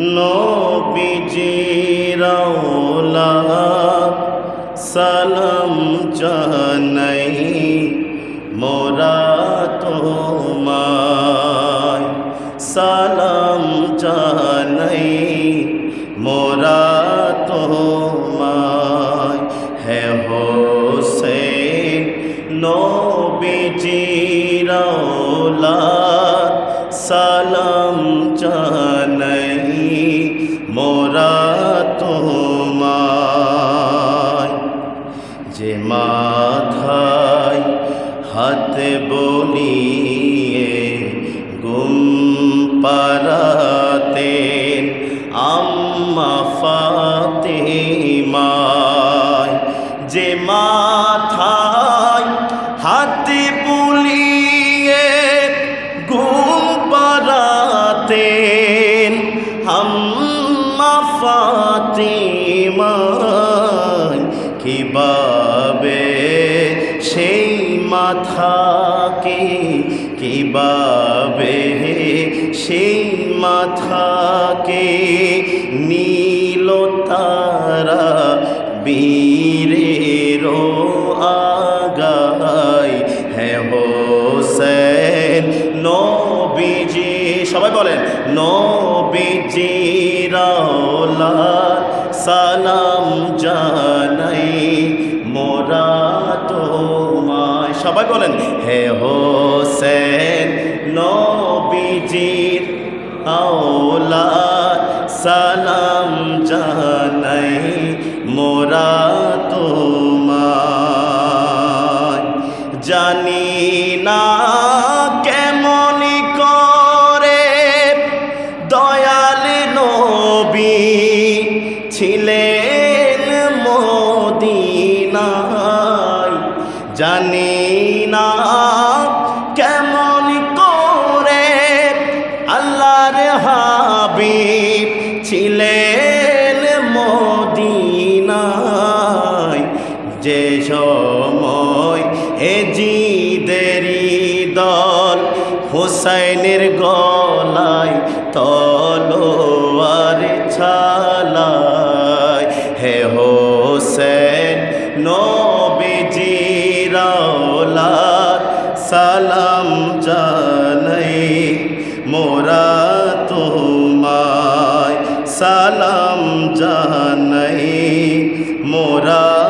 নবীজিরাওলা সালাম জানাই মোরা তোমায়। সালাম জানাই মোরা তোমায়। হে হোসেন নবীজিরাওলা সালাম জানাই মোরা তোমায়। যে মাথায় হাতে বলিয়ে গুম পারাতে আম্মা ফাতেমায়। যে মাথায় ফাতেমায় কীভাবে সেই মাথাকে কীভাবে সেই মাথাকে নীল তারা বীরের আগায়। হ্যাঁ হোসেন নবীজি, সবাই বলেন, নবীজি রাওলা সালাম জানাই মোরা তোমায়। সবাই বলেন, হে হোসেন নবীজির আওলা, সালাম জানাই মোরা তোমায়। জানি না জানি না কেমন করে আল্লাহর হাবিব ছিলেন মদিনায়। যে সময় এ জিদেরি দল হুসাইনের গলায় তলোয়ার ছালায়। হে হোসেন নবীজি সালাত সালাম জানাই মোরা তোমায়। সালাম জানাই মোরা